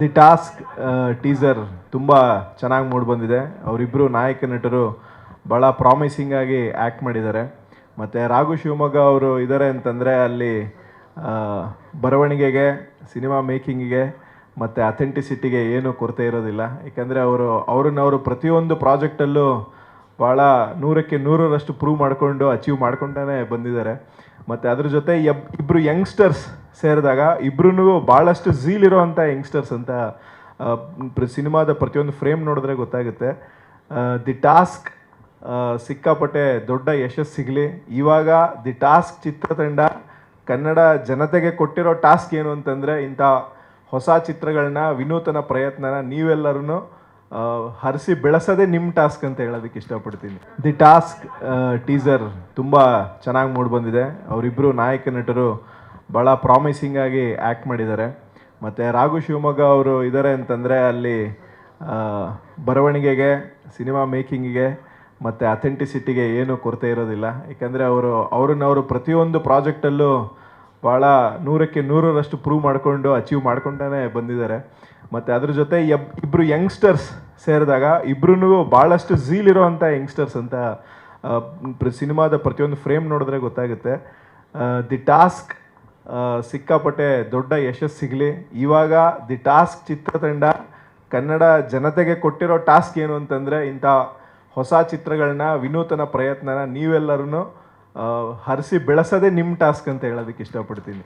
The task teaser ತುಂಬ ಚೆನ್ನಾಗಿ ಮೂಡಿ ಬಂದಿದೆ. ಅವರಿಬ್ಬರು ನಾಯಕ ನಟರು ಭಾಳ ಪ್ರಾಮಿಸಿಂಗ್ ಆಗಿ ಆ್ಯಕ್ಟ್ ಮಾಡಿದ್ದಾರೆ. ಮತ್ತು ರಾಘು ಶಿವಮೊಗ್ಗ ಅವರು ಇದ್ದಾರೆ ಅಂತಂದರೆ ಅಲ್ಲಿ ಬರವಣಿಗೆಗೆ ಸಿನಿಮಾ ಮೇಕಿಂಗಿಗೆ ಮತ್ತು ಅಥೆಂಟಿಸಿಟಿಗೆ ಏನೂ ಕೊರತೆ ಇರೋದಿಲ್ಲ. ಏಕೆಂದರೆ ಅವರು, ಅವ್ರನ್ನ ಅವರು ಪ್ರತಿಯೊಂದು ಪ್ರಾಜೆಕ್ಟಲ್ಲೂ ಭಾಳ ನೂರಕ್ಕೆ ನೂರರಷ್ಟು ಪ್ರೂವ್ ಮಾಡಿಕೊಂಡು ಅಚೀವ್ ಮಾಡ್ಕೊಂಡೇ ಬಂದಿದ್ದಾರೆ. ಮತ್ತು ಅದ್ರ ಜೊತೆ ಎಬ್ ಇಬ್ಬರು ಯಂಗ್ಸ್ಟರ್ಸ್ ಸೇರಿದಾಗ ಇಬ್ರು ಭಾಳಷ್ಟು ಝೀಲ್ ಇರೋವಂಥ ಯಂಗ್ಸ್ಟರ್ಸ್ ಅಂತ ಸಿನಿಮಾದ ಪ್ರತಿಯೊಂದು ಫ್ರೇಮ್ ನೋಡಿದ್ರೆ ಗೊತ್ತಾಗುತ್ತೆ. ದಿ ಟಾಸ್ಕ್ ಸಿಕ್ಕಾಪಟ್ಟೆ ದೊಡ್ಡ ಯಶಸ್ಸು ಸಿಗಲಿ. ಇವಾಗ ದಿ ಟಾಸ್ಕ್ ಚಿತ್ರತಂಡ ಕನ್ನಡ ಜನತೆಗೆ ಕೊಟ್ಟಿರೋ ಟಾಸ್ಕ್ ಏನು ಅಂತಂದರೆ ಇಂಥ ಹೊಸ ಚಿತ್ರಗಳನ್ನ, ವಿನೂತನ ಪ್ರಯತ್ನನ ನೀವೆಲ್ಲರೂ ಹರಿಸಿ ಬೆಳೆಸೋದೇ ನಿಮ್ಮ ಟಾಸ್ಕ್ ಅಂತ ಹೇಳೋದಕ್ಕೆ ಇಷ್ಟಪಡ್ತೀನಿ. ದಿ ಟಾಸ್ಕ್ ಟೀಸರ್ ತುಂಬ ಚೆನ್ನಾಗಿ ಮೂಡಿ ಬಂದಿದೆ. ಅವರಿಬ್ಬರು ನಾಯಕ ನಟರು ಭಾಳ ಪ್ರಾಮಿಸಿಂಗ್ ಆಗಿ ಆ್ಯಕ್ಟ್ ಮಾಡಿದ್ದಾರೆ. ಮತ್ತು ರಾಘು ಶಿವಮೊಗ್ಗ ಅವರು ಇದ್ದಾರೆ ಅಂತಂದರೆ ಅಲ್ಲಿ ಬರವಣಿಗೆಗೆ ಸಿನಿಮಾ ಮೇಕಿಂಗಿಗೆ ಮತ್ತು ಅಥೆಂಟಿಸಿಟಿಗೆ ಏನೂ ಕೊರತೆ ಇರೋದಿಲ್ಲ. ಯಾಕೆಂದರೆ ಅವರು ಅವ್ರನ್ನ ಅವರು ಪ್ರತಿಯೊಂದು ಪ್ರಾಜೆಕ್ಟಲ್ಲೂ ಭಾಳ ನೂರಕ್ಕೆ ನೂರರಷ್ಟು ಪ್ರೂವ್ ಮಾಡಿಕೊಂಡು ಅಚೀವ್ ಮಾಡ್ಕೊಂಡೇ ಬಂದಿದ್ದಾರೆ. ಮತ್ತು ಅದ್ರ ಜೊತೆ ಎಬ್ ಇಬ್ಬರು ಯಂಗ್ಸ್ಟರ್ಸ್ ಸೇರಿದಾಗ ಇಬ್ಬರೂ ಭಾಳಷ್ಟು ಝೀಲ್ ಇರೋವಂಥ ಯಂಗ್ಸ್ಟರ್ಸ್ ಅಂತ ಸಿನಿಮಾದ ಪ್ರತಿಯೊಂದು ಫ್ರೇಮ್ ನೋಡಿದ್ರೆ ಗೊತ್ತಾಗುತ್ತೆ. ದಿ ಟಾಸ್ಕ್ ಸಿಕ್ಕಾಪಟ್ಟೆ ದೊಡ್ಡ ಯಶಸ್ಸು ಸಿಗಲಿ. ಇವಾಗ ದಿ ಟಾಸ್ಕ್ ಚಿತ್ರತಂಡ ಕನ್ನಡ ಜನತೆಗೆ ಕೊಟ್ಟಿರೋ ಟಾಸ್ಕ್ ಏನು ಅಂತಂದರೆ ಇಂಥ ಹೊಸ ಚಿತ್ರಗಳನ್ನ, ವಿನೂತನ ಪ್ರಯತ್ನನ ನೀವೆಲ್ಲರೂ ಹರಿಸಿ ಬೆಳೆಸೋದೇ ನಿಮ್ಮ ಟಾಸ್ಕ್ ಅಂತ ಹೇಳೋದಕ್ಕೆ ಇಷ್ಟಪಡ್ತೀನಿ.